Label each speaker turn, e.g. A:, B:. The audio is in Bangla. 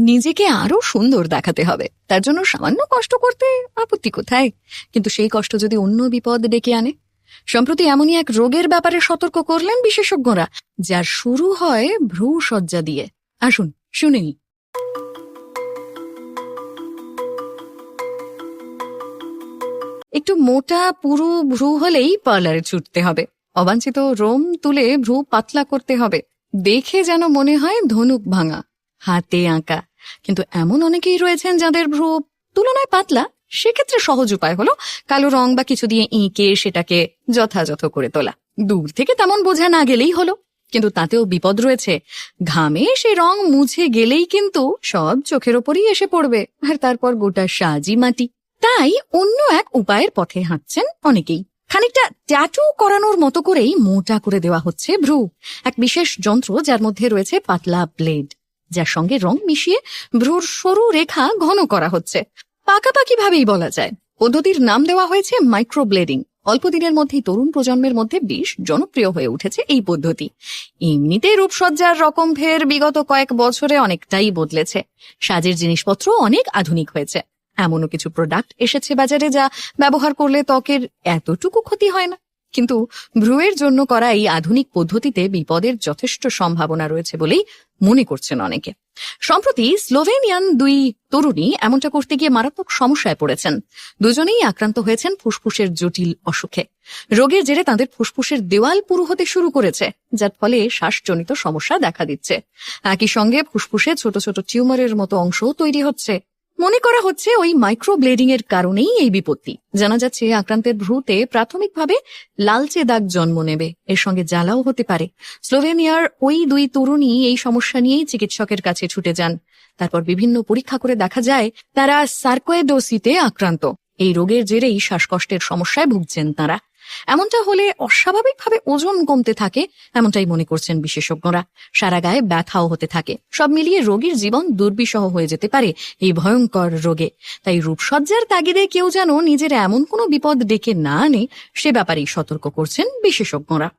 A: নিজেকে আরও সুন্দর দেখাতে হবে। তার জন্য সামান্য কষ্ট করতে আপত্তি কোথায়? কিন্তু সেই কষ্ট যদি অন্য বিপদ ডেকে আনে? সম্প্রতি এমনই এক রোগের ব্যাপারে সতর্ক করলেন বিশেষজ্ঞরা, যার শুরু হয় ভ্রূ সজ্জা দিয়ে। আসুন, শুনে একটু মোটা, পুরু ভ্রু হলেই পার্লারে ছুটতে হবে। অবাঞ্ছিত রোম তুলে ভ্রু পাতলা করতে হবে। দেখে যেন মনে হয় ধনুক ভাঙা, হাতে আঁকা। কিন্তু এমন অনেকেই রয়েছেন যাদের ভ্রু তুলনায় পাতলা। সেক্ষেত্রে সহজ উপায় হলো কালো রং বা কিছু দিয়ে এঁকে সেটাকে যথাযথ করে তোলা। দূর থেকে তেমন বোঝা না গেলেই হলো। কিন্তু তাতেও বিপদ রয়েছে। ঘামে সে রং মুছে গেলেই কিন্তু সব চোখের ওপরই এসে পড়বে, আর তারপর গোটা সাজি মাটি। তাই অন্য এক উপায়ের পথে হাঁটছেন অনেকেই। খানিকটা ট্যাটু করানোর মতো করেই মোটা করে দেওয়া হচ্ছে ভ্রু এক বিশেষ যন্ত্র যার মধ্যে রয়েছে পাতলা ব্লেড যার সঙ্গে রং মিশিয়ে ভ্রুর সরু রেখা ঘন করা হচ্ছে। পাকাপাকি ভাবেই বলা যায়। পদ্ধতির নাম দেওয়া হয়েছে মাইক্রোব্লেডিং অল্প দিনের মধ্যেই তরুণ প্রজন্মের মধ্যে বেশ জনপ্রিয় হয়ে উঠেছে এই পদ্ধতি। এমনিতেই রূপসজ্জার রকম ফের বিগত কয়েক বছরে অনেকটাই বদলেছে। সাজের জিনিসপত্র অনেক আধুনিক হয়েছে। এমনও কিছু প্রোডাক্ট এসেছে বাজারে যা ব্যবহার করলে ত্বকের এতটুকু ক্ষতি হয় না। কিন্তু ভ্রুয়ের জন্য করা এই আধুনিক পদ্ধতিতে বিপদের যথেষ্ট সম্ভাবনা রয়েছে বলেই মনে করছেন অনেকে। সম্প্রতি স্লোভেনিয়ান দুই তরুণী এমনটা করতে গিয়ে মারাত্মক সমস্যায় পড়েছেন। দুজনেই আক্রান্ত হয়েছেন ফুসফুসের জটিল অসুখে। রোগের জেরে তাদের ফুসফুসের দেওয়াল পুরু হতে শুরু করেছে, যার ফলে শ্বাসজনিত সমস্যা দেখা দিচ্ছে। একই সঙ্গে ফুসফুসে ছোট ছোট টিউমারের মতো অংশও তৈরি হচ্ছে। মনে করা হচ্ছে ওই মাইক্রোব্লেডিং এর কারণেই এই বিপত্তি। জানা যাচ্ছে, আক্রান্তের ভ্রুতে প্রাথমিকভাবে লালচে দাগ জন্ম নেবে। এর সঙ্গে জ্বালাও হতে পারে। স্লোভেনিয়ার ওই দুই তরুণী এই সমস্যা নিয়েই চিকিৎসকের কাছে ছুটে যান। তারপর বিভিন্ন পরীক্ষা করে দেখা যায়, তারা সার্কোয়েডোসিতে আক্রান্ত। এই রোগের জেরেই শ্বাসকষ্টের সমস্যায় ভুগছেন তারা। এমনটা হলে অস্বাভাবিকভাবে ওজন কমতে থাকে, এমনটাই মনে করছেন বিশেষজ্ঞরা। সারা গায়ে ব্যথাও হতে থাকে। সব মিলিয়ে রোগীর জীবন দুর্বিষহ হয়ে যেতে পারে এই ভয়ঙ্কর রোগে। তাই রূপসজ্জার তাগিদে কেউ যেন নিজের এমন কোনো বিপদ ডেকে না আনে, সে ব্যাপারেই সতর্ক করছেন বিশেষজ্ঞরা।